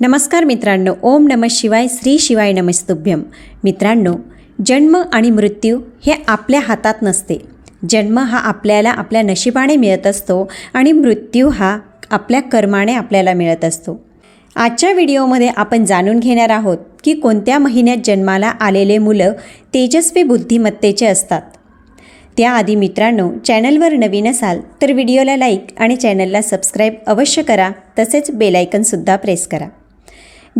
नमस्कार मित्रांनो ओम नम शिवाय श्री शिवाय नमस्तुभ्यम. मित्रांनो जन्म आणि मृत्यू हे आपल्या हातात नसते. जन्म हा आपल्याला आपल्या नशिबाने मिळत असतो आणि मृत्यू हा आपल्या कर्माने आपल्याला मिळत असतो. आजच्या व्हिडिओमध्ये आपण जाणून घेणार आहोत की कोणत्या महिन्यात जन्माला आलेले मुलं तेजस्वी बुद्धिमत्तेचे असतात. त्याआधी मित्रांनो चॅनलवर नवीन असाल तर व्हिडिओला लाईक आणि चॅनलला सबस्क्राईब अवश्य करा तसेच बेलायकनसुद्धा प्रेस करा.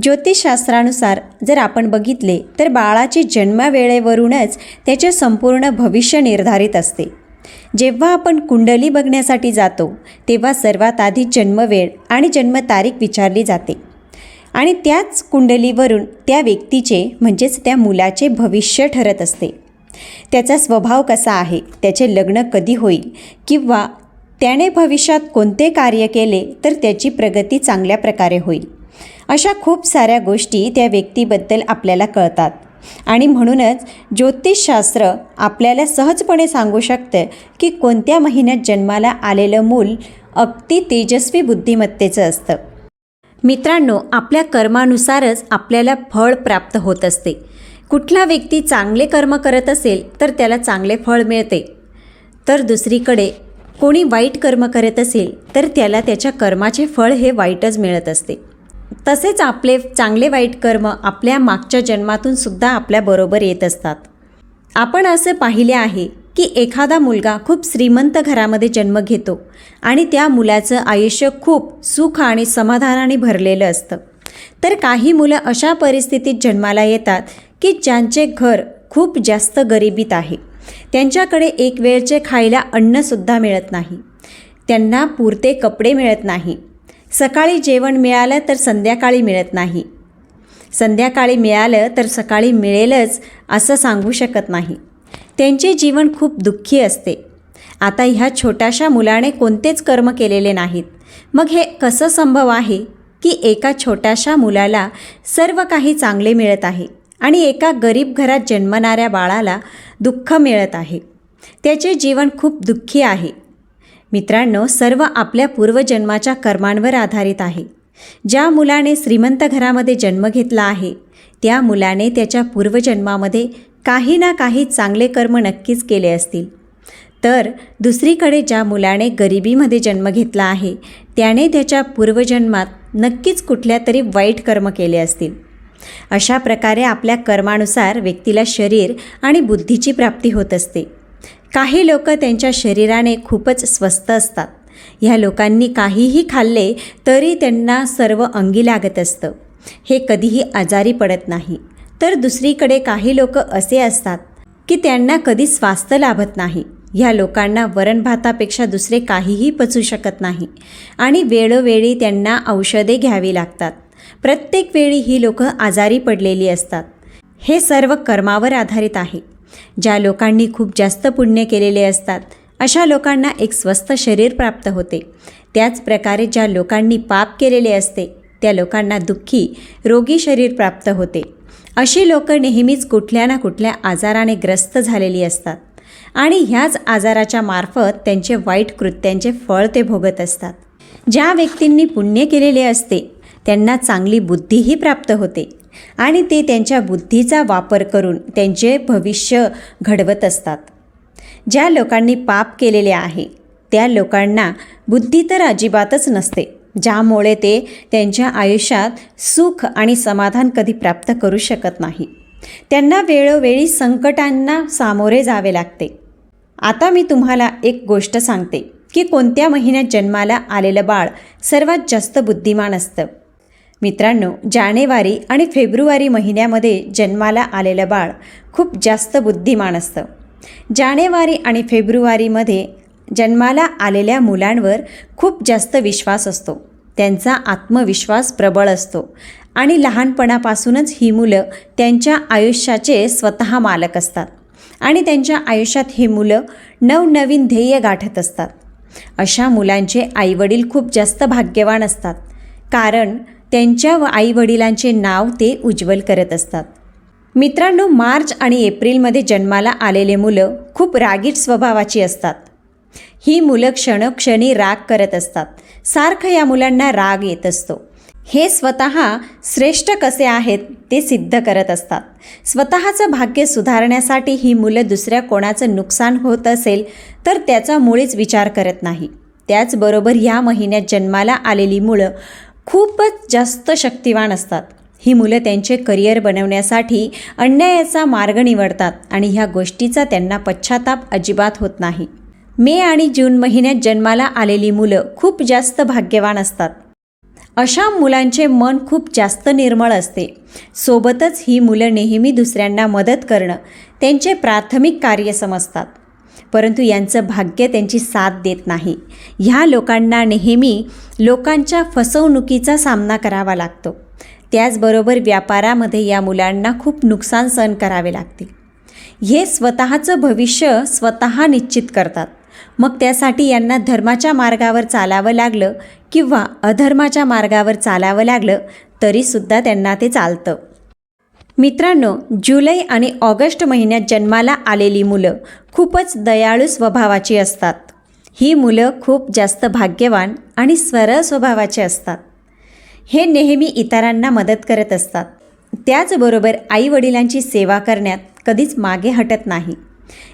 ज्योतिषशास्त्रानुसार जर आपण बघितले तर बाळाचे जन्मवेळेवरूनच त्याचे संपूर्ण भविष्य निर्धारित असते. जेव्हा आपण कुंडली बघण्यासाठी जातो तेव्हा सर्वात आधी जन्मवेळ आणि जन्मतारीख विचारली जाते. आणि त्याच कुंडलीवरून त्या व्यक्तीचे म्हणजेच त्या मुलाचे भविष्य ठरत असते. त्याचा स्वभाव कसा आहे त्याचे लग्न कधी होईल किंवा त्याने भविष्यात कोणते कार्य केले तर त्याची प्रगती चांगल्या प्रकारे होईल. अशा खूप साऱ्या गोष्टी त्या व्यक्तीबद्दल आपल्याला कळतात. आणि म्हणूनच ज्योतिषशास्त्र आपल्याला सहजपणे सांगू शकतं की कोणत्या महिन्यात जन्माला आलेलं मूल अगदी तेजस्वी बुद्धिमत्तेचं असतं. मित्रांनो आपल्या कर्मानुसारच आपल्याला फळ प्राप्त होत असते. कुठला व्यक्ती चांगले कर्म करत असेल तर त्याला चांगले फळ मिळते. तर दुसरीकडे कोणी वाईट कर्म करत असेल तर त्याला त्याच्या कर्माचे फळ हे वाईटच मिळत असते. तसेच आपले चांगले वाईट कर्म आपल्या मागच्या जन्मातून सुद्धा आपल्याबरोबर येत असतात. आपण असे पाहिले आहे की एखादा मुलगा खूप श्रीमंत घरामध्ये जन्म घेतो आणि त्या मुलाचं आयुष्य खूप सुख आणि समाधानाने भरलेलं असतं. तर काही मुलं अशा परिस्थितीत जन्माला येतात की ज्यांचे घर खूप जास्त गरिबीत आहे. त्यांच्याकडे एक वेळचे खायला अन्नसुद्धा मिळत नाही. त्यांना पुरते कपडे मिळत नाही. सकाळी जेवण मिळालं तर संध्याकाळी मिळत नाही. संध्याकाळी मिळालं तर सकाळी मिळेलच असं सांगू शकत नाही. त्यांचे जीवन खूप दुःखी असते. आता ह्या छोट्याशा मुलाने कोणतेच कर्म केलेले नाहीत. मग हे कसं संभव आहे की एका छोट्याशा मुलाला सर्व काही चांगले मिळत आहे आणि एका गरीब घरात जन्मणाऱ्या बाळाला दुःख मिळत आहे? त्याचे जीवन खूप दुःखी आहे. मित्रांनो सर्व आपल्या पूर्वजन्माच्या कर्मांवर आधारित आहे. ज्या मुलाने श्रीमंत घरामध्ये जन्म घेतला आहे त्या मुलाने त्याच्या पूर्वजन्मामध्ये काही ना काही चांगले कर्म नक्कीच केले असतील. तर दुसरीकडे ज्या मुलाने गरिबीमध्ये जन्म घेतला आहे त्याने त्याच्या पूर्वजन्मात नक्कीच कुठल्या तरी वाईट कर्म केले असतील. अशा प्रकारे आपल्या कर्मानुसार व्यक्तीला शरीर आणि बुद्धीची प्राप्ती होत असते. काही लोक त्यांच्या शरीराने खूपच स्वस्त असतात. ह्या लोकांनी काहीही खाल्ले तरी त्यांना सर्व अंगी लागत असतं. हे कधीही आजारी पडत नाही. तर दुसरीकडे काही लोक असे असतात की त्यांना कधी स्वास्थ्य लाभत नाही. ह्या लोकांना वरण भातापेक्षा दुसरे काहीही पचू शकत नाही. आणि वेळोवेळी त्यांना औषधे घ्यावी लागतात. प्रत्येक वेळी ही लोकं आजारी पडलेली असतात. हे सर्व कर्मावर आधारित आहे. ज्या लोकांनी खूप जास्त पुण्य केलेले असतात अशा लोकांना एक स्वस्थ शरीर प्राप्त होते. त्याचप्रकारे ज्या लोकांनी पाप केलेले असते त्या लोकांना दुःखी रोगी शरीर प्राप्त होते. अशी लोकं नेहमीच कुठल्या ना कुठल्या आजाराने ग्रस्त झालेली असतात आणि ह्याच आजाराच्या मार्फत त्यांचे वाईट कृत्यांचे फळ ते भोगत असतात. ज्या व्यक्तींनी पुण्य केलेले असते त्यांना चांगली बुद्धीही प्राप्त होते. आणि ते त्यांच्या बुद्धीचा वापर करून त्यांचे भविष्य घडवत असतात. ज्या लोकांनी पाप केलेले आहे त्या लोकांना बुद्धी तर अजिबातच नसते ज्यामुळे ते त्यांच्या आयुष्यात सुख आणि समाधान कधी प्राप्त करू शकत नाही. त्यांना वेळोवेळी संकटांना सामोरे जावे लागते. आता मी तुम्हाला एक गोष्ट सांगते की कोणत्या महिन्यात जन्माला आलेलं बाळ सर्वात जास्त बुद्धिमान असतं? मित्रांनो जानेवारी आणि फेब्रुवारी महिन्यामध्ये जन्माला आलेलं बाळ खूप जास्त बुद्धिमान असतं. जानेवारी आणि फेब्रुवारीमध्ये जन्माला आलेल्या मुलांवर खूप जास्त विश्वास असतो. त्यांचा आत्मविश्वास प्रबळ असतो आणि लहानपणापासूनच ही मुलं त्यांच्या आयुष्याचे स्वतः मालक असतात आणि त्यांच्या आयुष्यात ही मुलं नवनवीन ध्येय गाठत असतात. अशा मुलांचे आईवडील खूप जास्त भाग्यवान असतात. कारण त्यांच्या व आईवडिलांचे नाव ते उज्ज्वल करत असतात. मित्रांनो मार्च आणि एप्रिलमध्ये जन्माला आलेले मुलं खूप रागीट स्वभावाची असतात. ही मुलं क्षणक्षणी राग करत असतात. सारखं या मुलांना राग येत असतो. हे स्वतः श्रेष्ठ कसे आहेत ते सिद्ध करत असतात. स्वतःचं भाग्य सुधारण्यासाठी ही मुलं दुसऱ्या कोणाचं नुकसान होत असेल तर त्याचा मुळीच विचार करत नाही. त्याचबरोबर ह्या महिन्यात जन्माला आलेली मुलं खूपच जास्त शक्तिवान असतात. ही मुलं त्यांचे करिअर बनवण्यासाठी अन्यायाचा मार्ग निवडतात आणि ह्या गोष्टीचा त्यांना पश्चाताप अजिबात होत नाही. मे आणि जून महिन्यात जन्माला आलेली मुलं खूप जास्त भाग्यवान असतात. अशा मुलांचे मन खूप जास्त निर्मळ असते. सोबतच ही मुलं नेहमी दुसऱ्यांना मदत करणं त्यांचे प्राथमिक कार्य समजतात. परंतु यांचं भाग्य त्यांची साथ देत नाही. ह्या लोकांना नेहमी लोकांच्या फसवणुकीचा सामना करावा लागतो. त्याचबरोबर व्यापारामध्ये या मुलांना खूप नुकसान सहन करावे लागते. हे स्वतःचं भविष्य स्वतः निश्चित करतात. मग त्यासाठी यांना धर्माच्या मार्गावर चालावं लागलं किंवा अधर्माच्या मार्गावर चालावं लागलं तरीसुद्धा त्यांना ते चालतं. मित्रांनो जुलै आणि ऑगस्ट महिन्यात जन्माला आलेली मुलं खूपच दयाळू स्वभावाची असतात. ही मुलं खूप जास्त भाग्यवान आणि सरळ स्वभावाचे असतात. हे नेहमी इतरांना मदत करत असतात. त्याचबरोबर आईवडिलांची सेवा करण्यात कधीच मागे हटत नाही.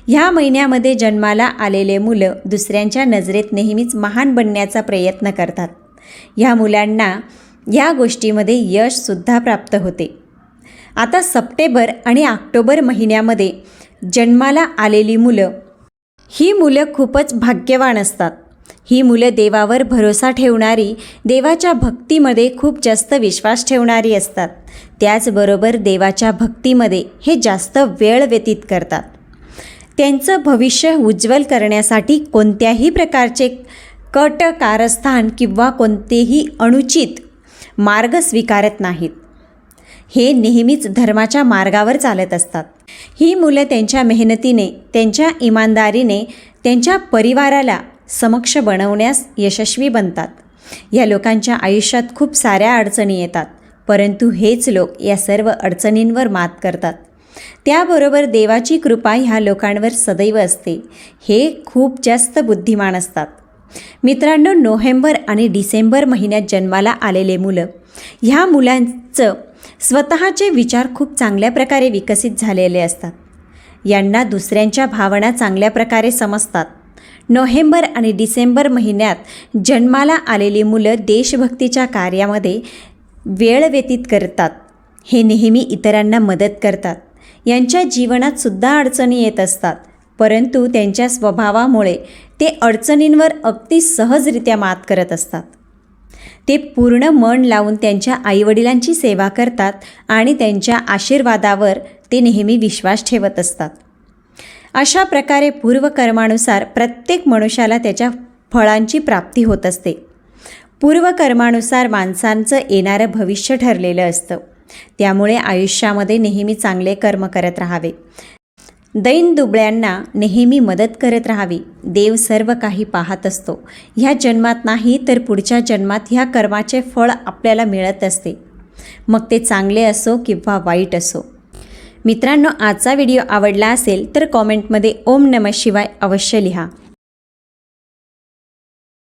ह्या महिन्यामध्ये जन्माला आलेले मुलं दुसऱ्यांच्या नजरेत नेहमीच महान बनण्याचा प्रयत्न करतात. ह्या मुलांना या गोष्टीमध्ये यशसुद्धा प्राप्त होते. आता सप्टेंबर आणि ऑक्टोबर महिन्यामध्ये जन्माला आलेली मुलं. ही मुलं खूपच भाग्यवान असतात. ही मुलं देवावर भरोसा ठेवणारी देवाच्या भक्तीमध्ये खूप जास्त विश्वास ठेवणारी असतात. त्याचबरोबर देवाच्या भक्तीमध्ये हे जास्त वेळ व्यतीत करतात. त्यांचं भविष्य उज्ज्वल करण्यासाठी कोणत्याही प्रकारचे कट कारस्थान किंवा कोणतेही अनुचित मार्ग स्वीकारत नाहीत. हे नेहमीच धर्माच्या मार्गावर चालत असतात. ही मुलं त्यांच्या मेहनतीने त्यांच्या इमानदारीने त्यांच्या परिवाराला समक्ष बनवण्यास यशस्वी बनतात. या लोकांच्या आयुष्यात खूप साऱ्या अडचणी येतात परंतु हेच लोक या सर्व अडचणींवर मात करतात. त्याबरोबर देवाची कृपा ह्या लोकांवर सदैव असते. हे खूप जास्त बुद्धिमान असतात. मित्रांनो नोव्हेंबर आणि डिसेंबर महिन्यात जन्माला आलेले मुलं ह्या मुलांचं स्वतःचे विचार खूप चांगल्या प्रकारे विकसित झालेले असतात. यांना दुसऱ्यांच्या भावना चांगल्या प्रकारे समजतात. नोव्हेंबर आणि डिसेंबर महिन्यात जन्माला आलेली मुलं देशभक्तीच्या कार्यामध्ये वेळ व्यतीत करतात. हे नेहमी इतरांना मदत करतात. यांच्या जीवनात सुद्धा अडचणी येत असतात. परंतु त्यांच्या स्वभावामुळे ते अडचणींवर अगदी सहजरित्या मात करत असतात. ते पूर्ण मन लावून त्यांच्या आईवडिलांची सेवा करतात आणि त्यांच्या आशीर्वादावर ते नेहमी विश्वास ठेवत असतात. अशा प्रकारे पूर्वकर्मानुसार प्रत्येक मनुष्याला त्याच्या फळांची प्राप्ती होत असते. पूर्वकर्मानुसार माणसांचं येणारं भविष्य ठरलेलं असतं. त्यामुळे आयुष्यामध्ये नेहमी चांगले कर्म करत राहावे. दैन दुबळ्यांना नेहमी मदत करत राहावी. देव सर्व काही पाहत असतो. ह्या जन्मात नाही तर पुढच्या जन्मात ह्या कर्माचे फळ आपल्याला मिळत असते. मग ते चांगले असो किंवा वाईट असो. मित्रांनो आजचा व्हिडिओ आवडला असेल तर कॉमेंटमध्ये ओम नम शिवाय अवश्य लिहा.